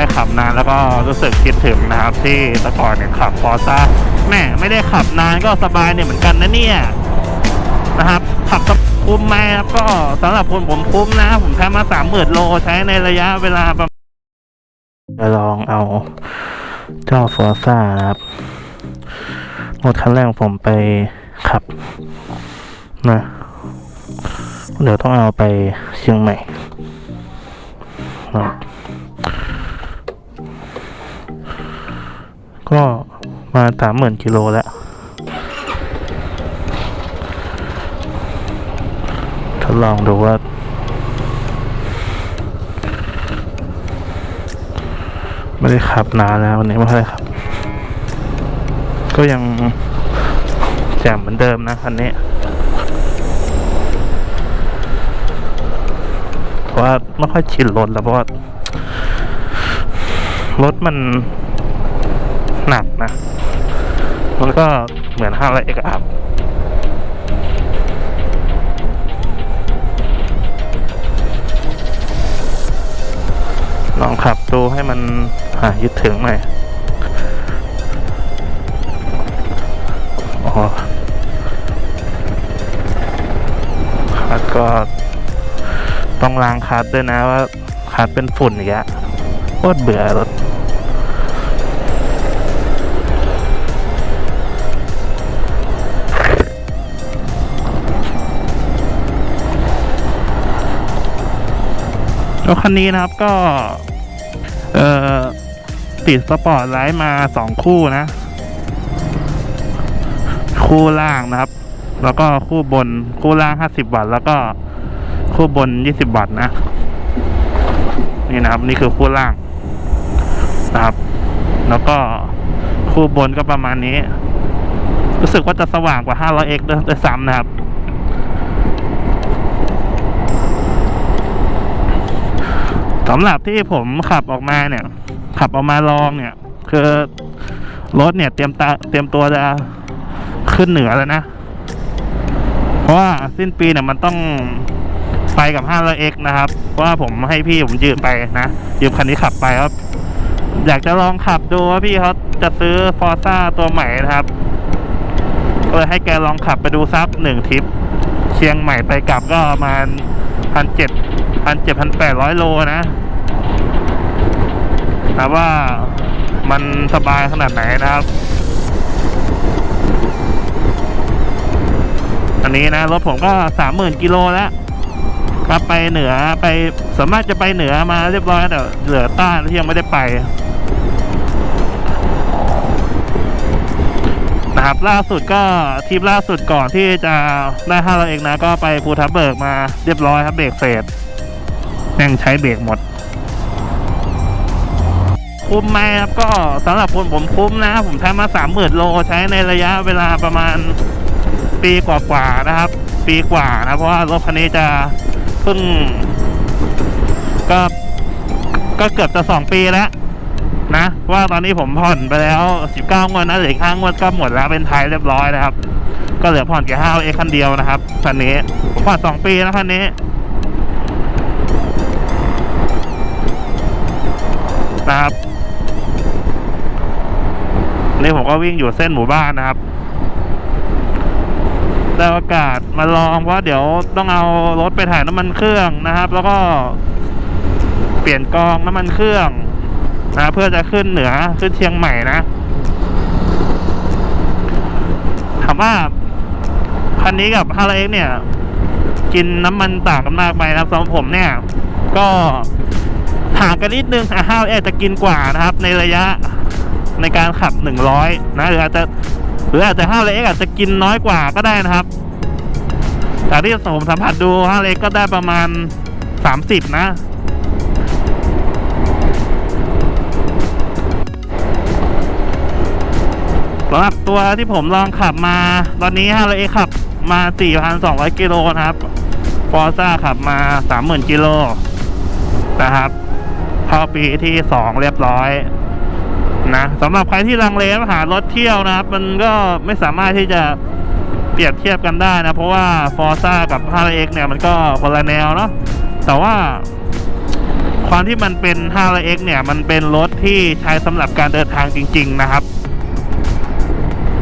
ได้ขับนานแล้วก็รู้สึกคิดถึงนะครับ ที่แตะก่อนเนี่ยขับฟอร์ซ่าแม่ไม่ได้ขับนานก็สบายเนี่ยเหมือนกันนะเนี่ยนะครับขับคุ้มไหมครับก็สำหรับคนผมคุ้มนะ ผมใช้มาสามหมื่นโลใช้ในระยะเวลาประมาณจะลองเอาเจ้าฟอร์ซ่านะครับรถคันแรกผมไปขับนะเดี๋ยวต้องเอาไปเชียงใหม่นะ มาสามหมื่นกิโลแล้วทดลองดูว่า ไม่ได้ขับนานแล้ววันนี้ไม่ค่อยได้ขับ ก็ยังแจ่มเหมือนเดิมนะคันนี้เพราะว่าไม่ค่อยชินรถแล้วเพราะว่ารถมันหนักนะ มันก็เหมือนห้าร้อยเอกอัพลองขับดูให้มันหายึดถึงหน่อยอ๋อคัดก็ต้องล้างคัดด้วยนะว่าคัดเป็นฝุ่นอีกอะโคตรเบื่อรถ รถคันนี้นะครับก็ เอ่อ ติดสปอร์ตไลท์มาสองคู่นะ คู่ล่างนะครับ แล้วก็คู่บนคู่ล่างห้าสิบวัตต์แล้วก็คู่บน20วัตต์นะ นี่นะครับ นี่คือคู่ล่างนะครับ แล้วก็คู่บนก็ประมาณนี้ รู้สึกว่าจะสว่างกว่า 500x ด้วยด้วยซ้ำนะครับ สำหรับที่ผมขับออกมาเนี่ย ขับออกมาลองเนี่ย คือรถเนี่ยเตรียมตาเตรียมตัวจะขึ้นเหนือแล้วนะ เพราะว่าสิ้นปีเนี่ยมันต้องไปกับ 500x นะครับ เพราะว่าผมให้พี่ผมยืมไปนะ ยืมคันนี้ขับไปครับ อยากจะลองขับดูว่าพี่เขาจะซื้อฟอร์ซ่าตัวใหม่นะครับก็เลยให้แกลองขับไปดูซักหนึ่งทริป เชียงใหม่ไปกลับก็ประมาณพันเจ็ด พันเจ็ดพันแปดร้อยโลนะนะว่ามันสบายขนาดไหนนะครับ อันนี้นะ รถผมก็สามหมื่นกิโลแล้วครับไปเหนือไปสามารถจะไปเหนือมาเรียบร้อยแต่เหลือใต้ที่ยังไม่ได้ไป นะครับล่าสุดก็ทริปล่าสุดก่อนที่จะได้ห้าเราเองนะ ก็ไปภูทับเบิกมาเรียบร้อยครับเบรกเฟสแม่งใช้เบรกหมด คุ้มไหมครับก็สำหรับคนผมคุ้มนะผมใช้มาสามหมื่นโลใช้ในระยะเวลาประมาณปีกว่าๆนะครับ ปีกว่านะ เพราะว่ารถคันนี้จะเพิ่งก็ก็เกือบจะสองปีแล้วนะว่าตอนนี้ผมผ่อนไปแล้วสิบเก้างวดนะเหลืออีกห้างวดก็หมดแล้วเป็นไทยเรียบร้อยนะครับ ก็เหลือผ่อนแค่ห้าเอคันเดียวนะครับคันนี้ผมผ่อนสองปีแล้วคันนี้ นะครับนี่ผมก็วิ่งอยู่เส้นหมู่บ้านนะครับได้โอกาสมาลองเพราะเดี๋ยวต้องเอารถไปถ่ายน้ำมันเครื่องนะครับ แล้วก็เปลี่ยนกองน้ำมันเครื่องนะเพื่อจะขึ้นเหนือขึ้นเชียงใหม่นะถามว่าคันนี้กับฮาร์เอ็กเนี่ย กินน้ำมันต่างกันมากไหมนะครับสำหรับผมเนี่ย ก็ ห่างกันนิดนึงอะห้าเอ็กจะกินกว่านะครับ ในระยะในการขับหนึ่งร้อยนะหรืออาจจะหรืออาจจะห้าเอ็กอาจจะกินน้อยกว่าก็ได้นะครับแต่ที่ผมสัมผัสดูห้าเอ็กก็ได้ประมาณสามสิบนะสำหรับตัวที่ผมลองขับมา ตอนนี้ฮาร์เอขับมา 4,200 กิโลนะครับฟอร์ซ่าขับมา 30,000 กิโลนะครับ เข้าปีที่ 2 เรียบร้อยนะสำหรับใครที่ลังเลหารถเที่ยวนะครับ มันก็ไม่สามารถที่จะเปรียบเทียบกันได้นะ เพราะว่าฟอร์ซ่ากับ 5X เนี่ยมันก็คนละแนวเนาะแต่ว่าความที่มันเป็น 5x เนี่ยมันเป็นรถที่ใช้สำหรับการเดินทางจริง ๆ นะครับ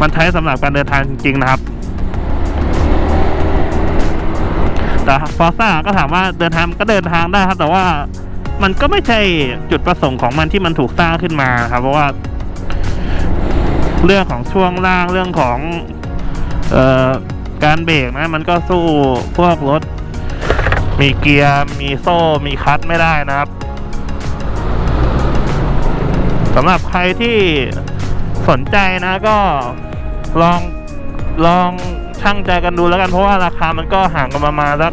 มันใช้สำหรับการเดินทางจริง ๆ นะครับแต่ฟอร์ซ่าก็ถามว่าเดินทางก็เดินทางได้ครับ แต่ว่า มันก็ไม่ใช่จุดประสงค์ของมันที่มันถูกสร้างขึ้นมาครับ เพราะว่า เรื่องของช่วงล่างเรื่องของเอ่อการเบรกนะ มันก็สู้พวกรถ มีเกียร์มีโซ่ มีคัตไม่ได้นะครับสำหรับใครที่สนใจนะก็ลองลองช่างใจกันดูแล้วกันเพราะว่าราคามันก็ห่างกันประมาณสัก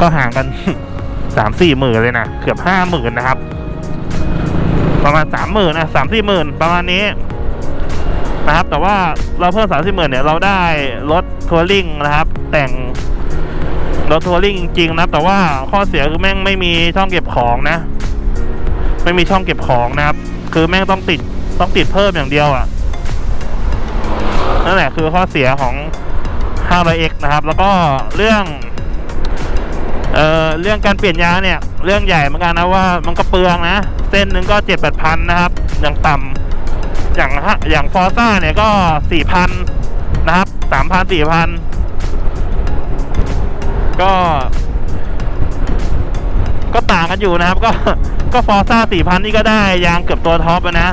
ก็ห่างกัน สามสี่หมื่นเลยนะเกือบห้าหมื่นนะครับ ประมาณสามหมื่นนะสามสี่หมื่นประมาณนี้นะครับ แต่ว่าเราเพิ่มสามสิบหมื่นเนี่ยเราได้รถทัวริงนะครับ แต่งรถทัวริงจริงๆนะแต่ว่าข้อเสียคือแม่งไม่มีช่องเก็บของนะ ไม่มีช่องเก็บของนะครับ คือแม่งต้องติดต้องติดเพิ่มอย่างเดียวอะ่ะนั่นแหละคือข้อเสียของ 500X นะครับ แล้วก็เรื่อง เออเรื่องการเปลี่ยนยางเนี่ย เรื่องใหญ่เหมือนกันนะว่ามันก็เปลืองนะ เส้นหนึ่งก็เจ็ดแปดพันนะครับ อย่างต่ำอย่างฮะอย่างฟอร์ซ่าเนี่ยก็สี่พันนะครับสามพันสี่พันก็ ก็ต่างกันอยู่นะครับ ก็ก็ฟอร์ซ่าสี่พันนี่ก็ได้ยางเกือบตัวท็อปนะ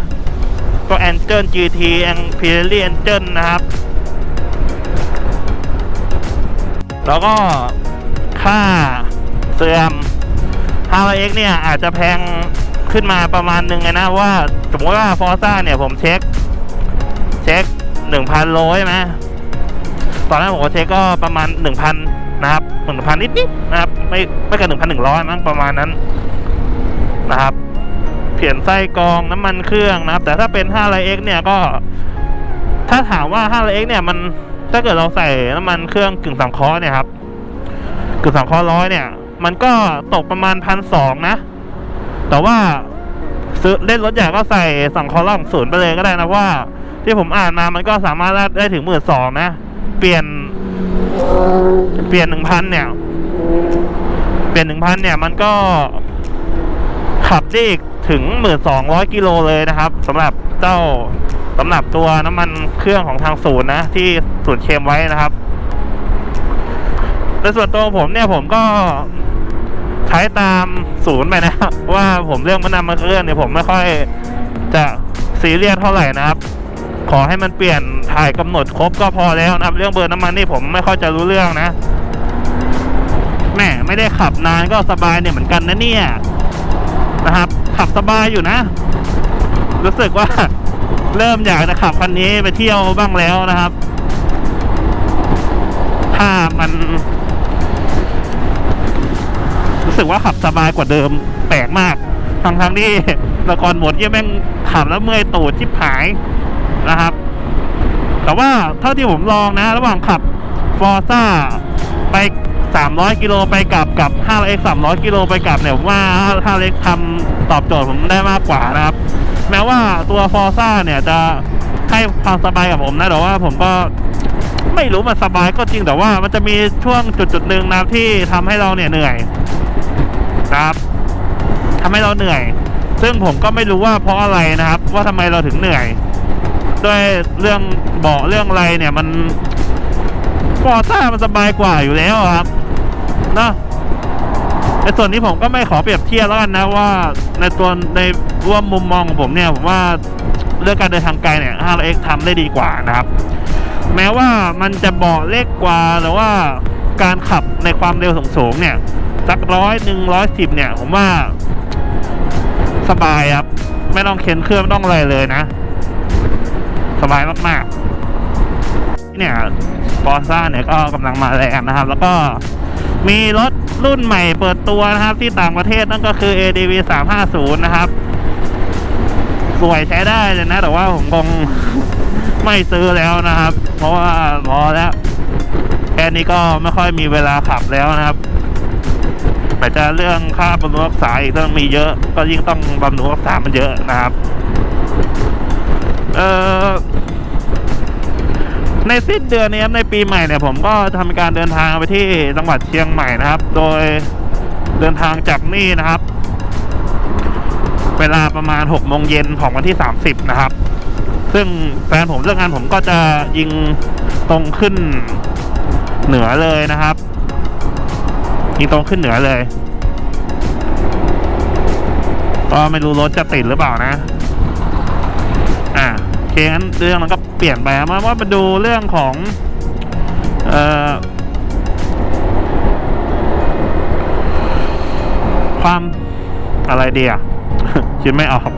ก็แอนเจิล GT แองพิเรลี่แอนเจิลนะครับ แล้วก็ ค่าเสื่อม 5x เนี่ยอาจจะแพงขึ้นมาประมาณหนึ่งนะว่า สมมติว่าฟอร์ซ่าเนี่ยผมเช็ค เช็คหนึ่งพันโลใช่ไหมตอนนั้นผมก็เช็คก็ประมาณหนึ่งพันนะครับหนึ่งพันนิดๆนะครับ ไม่ไม่เกินหนึ่งพันหนึ่งร้อยมั้งประมาณนั้นนะครับ เปลี่ยนไส้กรองน้ำมันเครื่องนะครับ แต่ถ้าเป็น 5x เนี่ยก็ ถ้าถามว่า 5x เนี่ยมันถ้าเกิดเราใส่น้ำมันเครื่องกึ่งสังเคราะห์เนี่ยครับ กึ่งสังเคราร้อยเนี่ย มันก็ตกประมาณพันสองนะ แต่ว่าซื้อเล่นรถใหญ่ก็ใส่สังเคราะห์ล่องศูนย์ไปเลยก็ได้นะว่า ที่ผมอ่านมามันก็สามารถได้ถึงหมื่นสองนะ เปลี่ยน เปลี่ยนหนึ่งพันเนี่ย เปลี่ยนหนึ่งพันเนี่ยมันก็ขับได้อีกถึงหมื่นสองร้อยกิโลเลยนะครับสำหรับเจ้าสำหรับตัวน้ำมันเครื่องของทางศูนย์นะ ที่ศูนย์เคมไว้นะครับ ในส่วนตัวผมเนี่ยผมก็ใช้ตามศูนย์ไปนะครับว่าผมเรื่องมันำมันเครื่องเนี่ยผมไม่ค่อยจะซีเรียสเท่าไหร่นะครับ ขอให้มันเปลี่ยนถ่ายกำหนดครบก็พอแล้วนะครับ เรื่องเบอร์น้ำมันนี่ผมไม่ค่อยจะรู้เรื่องนะแม่ไม่ได้ขับนานก็สบายเนี่ยเหมือนกันนะเนี่ยนะครับ ขับสบายอยู่นะ รู้สึกว่าเริ่มอยากจะขับคันนี้ไปเที่ยวบ้างแล้วนะครับ ถ้ามัน รู้สึกว่าขับสบายกว่าเดิมแปลกมากทั้งทั้งๆที่ละครหมดยี่แม่งขับแล้วเมื่อยตูดชิบหายนะครับ แต่ว่าเท่าที่ผมลองนะ ระหว่างขับฟอร์ซ่าไป 300 กิโลไปกลับกับ5 x 300 กิโลไปกลับเนี่ยผมว่า5 x ทำตอบโจทย์ผมได้มากกว่านะครับ แม้ว่าตัวฟอร์ซ่าเนี่ยจะให้ความสบายกับผมนะแต่ว่าผมก็ไม่รู้มันสบายก็จริงแต่ว่ามันจะมีช่วงจุดจุดๆหนึ่งนะที่ทำให้เราเนี่ยเหนื่อย นะครับทำให้เราเหนื่อย ซึ่งผมก็ไม่รู้ว่าเพราะอะไรนะครับ ว่าทำไมเราถึงเหนื่อยด้วยเรื่องเบาะเรื่องอะไรเนี่ยมันฟอร์ซ่ามันสบายกว่าอยู่แล้วครับนะในส่วนนี้ผมก็ไม่ขอเปรียบเทียบแล้วกันนะว่า ในตัวในร่วมมุมมองของผมเนี่ยผมว่าเรื่องการเดินทางไกลเนี่ย 5x ทำได้ดีกว่านะครับ แม้ว่ามันจะเบาะเล็กกว่าหรือว่าการขับในความเร็วสูงๆเนี่ย สักร้อยหนึ่งร้อยสิบเนี่ย ผมว่า สบายครับ ไม่ต้องเข็นเครื่องไม่ต้องอะไรเลยนะ สบายมากๆ เนี่ยฟอร์ซ่าเนี่ยก็กำลังมาแรงนะครับ แล้วก็มีรถรุ่นใหม่เปิดตัวนะครับ ที่ต่างประเทศนั่นก็คือ ADV 350 นะครับ สวยใช้ได้เลยนะ แต่ว่าผมคงไม่ซื้อแล้วนะครับ เพราะว่าพอแล้วแค่นี้ก็ไม่ค่อยมีเวลาขับแล้วนะครับ แต่จะเรื่องค่าบำรุงรักษาอีกต้องมีเยอะ ก็ยิ่งต้องบำรุงรักษามันเยอะนะครับ เออในสิ้นเดือนนี้ครับในปีใหม่เนี่ยผมก็ทำการเดินทางไปที่จังหวัดเชียงใหม่นะครับ โดยเดินทางจากนี่นะครับ เวลาประมาณ6โมงเย็นของวันที่ 30 นะครับ ซึ่งแฟนผมเรื่องงานผมก็จะยิงตรงขึ้นเหนือเลยนะครับ ยิงตรงขึ้นเหนือเลย ก็ไม่รู้รถจะติดหรือเปล่านะ อ่าโอเคงั้นเรื่องมันก็เปลี่ยนไปมาว่ามาดูเรื่องของ เอ่อ ความอะไรเดียคิดไม่ออก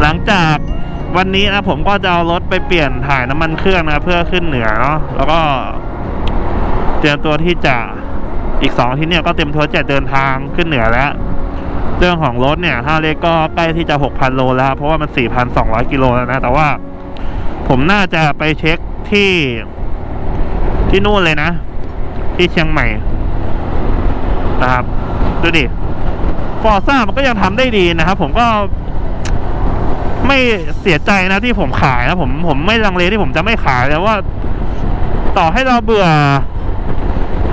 หลังจากวันนี้นะผมก็จะเอารถไปเปลี่ยนถ่ายน้ำมันเครื่องนะเพื่อขึ้นเหนือเนาะแล้วก็เตรียมตัวที่จะ อีกสองที่เนี่ยก็เตรียมตัวจะเดินทางขึ้นเหนือแล้ว เรื่องของรถเนี่ยห้าเลกก็ใกล้ที่จะหกพันโลแล้วครับเพราะว่ามันสี่พันสองร้อยกิโลแล้วนะ แต่ว่าผมน่าจะไปเช็คที่ที่นู่นเลยนะ ที่เชียงใหม่นะครับดูดิฟอร์ซ่ามันก็ยังทำได้ดีนะครับ ผมก็ไม่เสียใจนะที่ผมขายนะผมผมไม่ลังเลที่ผมจะไม่ขายแต่ว่า ต่อให้เราเบื่อ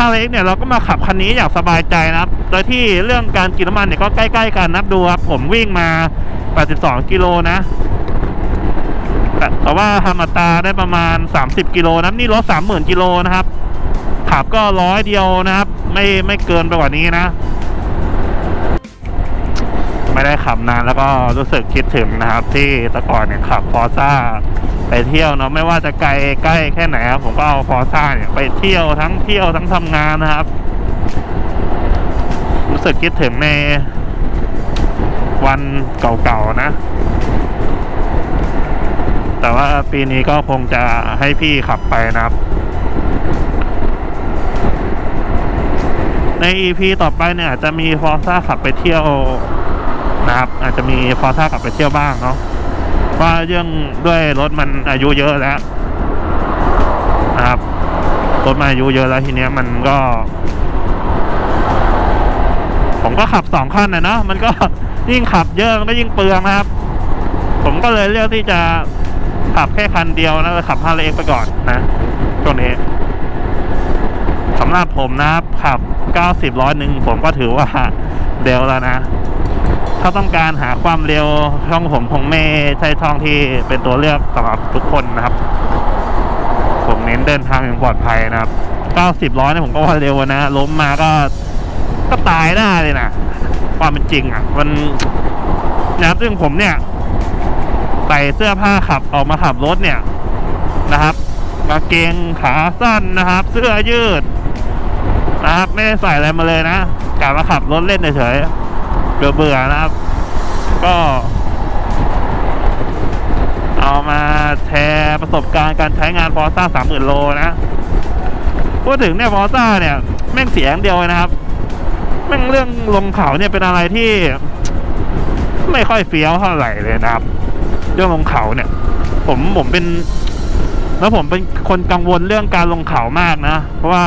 าเล็กเนี่ยเราก็มาขับคันนี้อย่างสบายใจนะครับ โดยที่เรื่องการกินน้ำมันเนี่ยก็ใกล้ๆกันนับดูครับผมวิ่งมา 82 กิโลนะแต่ว่าทำอัตราได้ประมาณ 30 กิโลนะนี่รถ30,000 กิโลนะครับ ขับก็ร้อยเดียวนะครับ ไม่ไม่เกินไปกว่านี้นะ ไม่ได้ขับนานแล้วก็รู้สึกคิดถึงนะครับ ที่แต่ก่อนเนี่ยขับฟอร์ซ่า ไปเที่ยวเนาะไม่ว่าจะไกลใกล้แค่ไหนครับผมก็เอาฟอร์ซ่าเนี่ยไปเที่ยวทั้งเที่ยวทั้งทำงานนะครับ รู้สึกคิดถึงในวันเก่าๆนะ แต่ว่าปีนี้ก็คงจะให้พี่ขับไปนะครับ ใน EP ต่อไปเนี่ยอาจจะมีฟอร์ซ่าขับไปเที่ยวนะครับ อาจจะมีฟอร์ซ่ากลับไปเที่ยวบ้างเนาะ ว่าเรื่องด้วยรถมันอายุเยอะแล้วนะครับรถมันอายุเยอะแล้วทีเนี้ยมันก็ ผมก็ขับสองคันนะเนาะมันก็ยิ่งขับเยอะมันก็ยิ่งเปลืองนะครับ ผมก็เลยเลือกที่จะขับแค่คันเดียวนะขับฮาร์เลย์ไปก่อนนะช่วงนี้สำหรับผมนะครับขับ 90 ร้อยหนึ่งผมก็ถือว่าเร็วแล้วนะ ถ้าต้องการหาความเร็วช่องผมคงไม่ใช่ช่องที่เป็นตัวเลือกสำหรับทุกคนนะครับ ผมเน้นเดินทางอย่างปลอดภัยนะครับ 90ร้อยเนี่ยผมก็ว่าเร็วนะ ล้มมาก็ก็ตายได้เลยนะความเป็นจริงอะ มันนะครับซึ่งผมเนี่ยใส่เสื้อผ้าขับออกมาขับรถเนี่ยนะครับกางเกงขาสั้นนะครับ เสื้อยืดนะครับ ไม่ได้ใส่อะไรมาเลยนะกะมาขับรถเล่นเฉย เบื่อเบื่อนะครับ ก็ เอามาแชร์ประสบการณ์การใช้งานฟอร์ซ่าสามหมื่นโลนะพูดถึงเนี่ยฟอร์ซ่าเนี่ยแม่งเสียงเดียวนะครับ แม่งเรื่องลงเขาเนี่ยเป็นอะไรที่ ไม่ค่อยเฟี้ยวเท่าไหร่เลยนะครับ เรื่องลงเขาเนี่ย ผมผมเป็น แล้วผมเป็นคนกังวลเรื่องการลงเขามากนะ เพราะว่า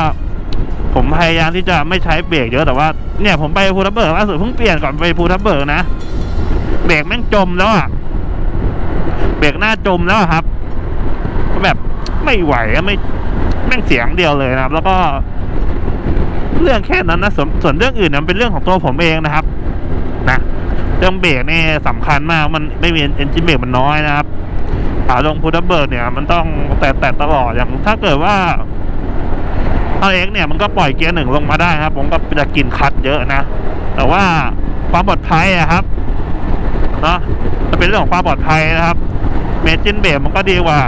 ผมพยายามที่จะไม่ใช้เบรกเยอะแต่ว่าเนี่ยผมไปภูทับเบิกล่าสุดเพิ่งเปลี่ยนก่อนไปภูทับเบิกนะเบรกแม่งจมแล้วอะเบรกหน้าจมแล้วครับก็แบบไม่ไหวอะไม่แม่งเสียงเดียวเลยนะครับ แล้วก็ เรื่องแค่นั้นนะส่วนส่วนเรื่องอื่นนะมันเป็นเรื่องของตัวผมเองนะครับ นะเรื่องเบรกนี่สำคัญมากมันไม่มีเอนจินเบรกมันน้อยนะครับขาลงพุทธเบิร์กเนี่ยมันต้องแตะแตะตลอดอย่างถ้าเกิดว่า เอาเอ็กเนี่ยมันก็ปล่อยเกียร์หนึ่งลงมาได้ครับ ผมก็จะกินคัดเยอะนะ แต่ว่าความปลอดภัยอะครับเนาะมันเป็นเรื่องของความปลอดภัยนะครับเมจินเบรมันก็ดีกว่า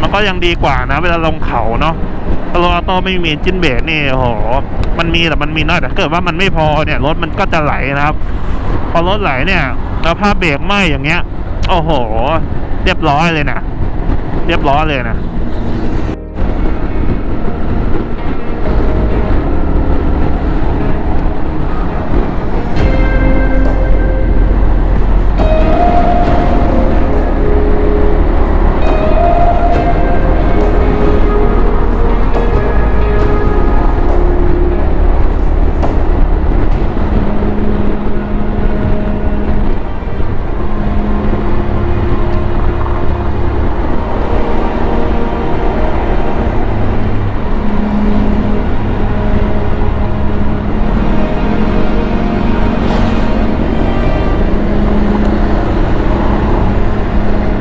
มันก็ยังดีกว่านะ เวลาลงเขาเนาะถ้ารถออโต้ไม่มีจินเบรกนี่โอ้โหมันมีแต่มันมีน้อยแต่เกิดว่ามันไม่พอเนี่ยรถมันก็จะไหลนะครับ พอรถไหลเนี่ยแล้วผ้าเบรกไหมอย่างเงี้ย โอ้โห เรียบร้อยเลยนะเรียบร้อยเลยนะ